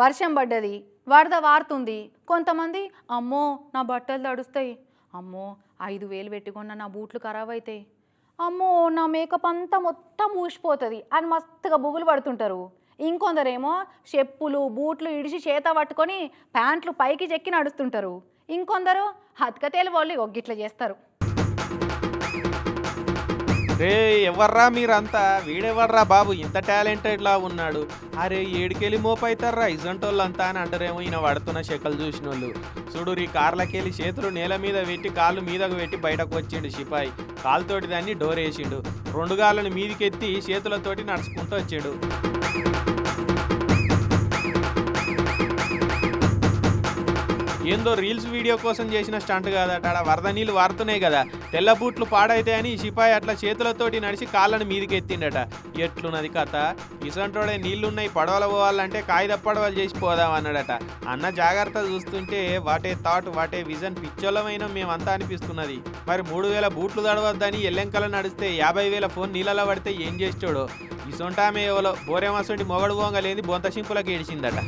వర్షం పడ్డది వరద వారుతుంది. కొంతమంది అమ్మో నా బట్టలు తడుస్తాయి. అమ్మో ఐదు వేలు పెట్టుకున్న నా బూట్లు ఖరాబ్ అవుతాయి అమ్మో నా మేకప్ అంతా మొత్తం ఊసిపోతుంది అని మస్తుగా బుగులు పడుతుంటారు. ఇంకొందరేమో చెప్పులు బూట్లు ఇడిచి చేత పట్టుకొని ప్యాంట్లు పైకి చెక్కి నడుస్తుంటారు. ఇంకొందరు హతకతేలు వాళ్ళు ఒగ్గిట్లా చేస్తారు. రే ఎవర్రా మీరంతా? వీడెవర్రా బాబు? ఇంత టాలెంటెడ్ లా ఉన్నాడు. అరే ఏడికెళ్ళి మోపైతారా ఇజంటోళ్ళంతా అని అంటారేమో ఈయన పడుతున్న చెక్కలు చూసిన వాళ్ళు చూడు ఈ కార్లకెళ్ళి చేతులు నేల మీద పెట్టి కాళ్ళు మీదకు పెట్టి బయటకు వచ్చిండు సిపాయి. కాలుతోటి దాన్ని డోర్ వేసిండు రెండు గాళ్ళని మీదికెత్తి చేతులతోటి నడుచుకుంటూ వచ్చాడు. ఏందో రీల్స్ వీడియో కోసం చేసిన స్టంట్ కాదట. ఆడ వరద నీళ్ళు వారుతున్నాయి కదా. తెల్ల బూట్లు పాడైతే అని సిపాయి అట్లా చేతులతోటి నడిచి కాళ్ళని మీదికెత్తిండట. ఎట్లున్నది కథ? ఇసంటోడే నీళ్ళున్నాయి పడవలు పోవాలంటే కాగిత పడవలు చేసి పోదాం అన్నాడట. అన్న జాగ్రత్త చూస్తుంటే what a thought what a vision పిచ్చోళమైన మేమంతా అనిపిస్తున్నది. మరి మూడు వేల బూట్లు తడవద్దని ఎల్లెంకల నడిస్తే యాభై వేల ఫోన్ నీళ్ళలో పడితే ఏం చేస్తాడో? ఇసొంటామే ఎవలో? బోరేమసంటి మొగడు పోంగలేని బొంత సింపులకు ఏడిచిందట.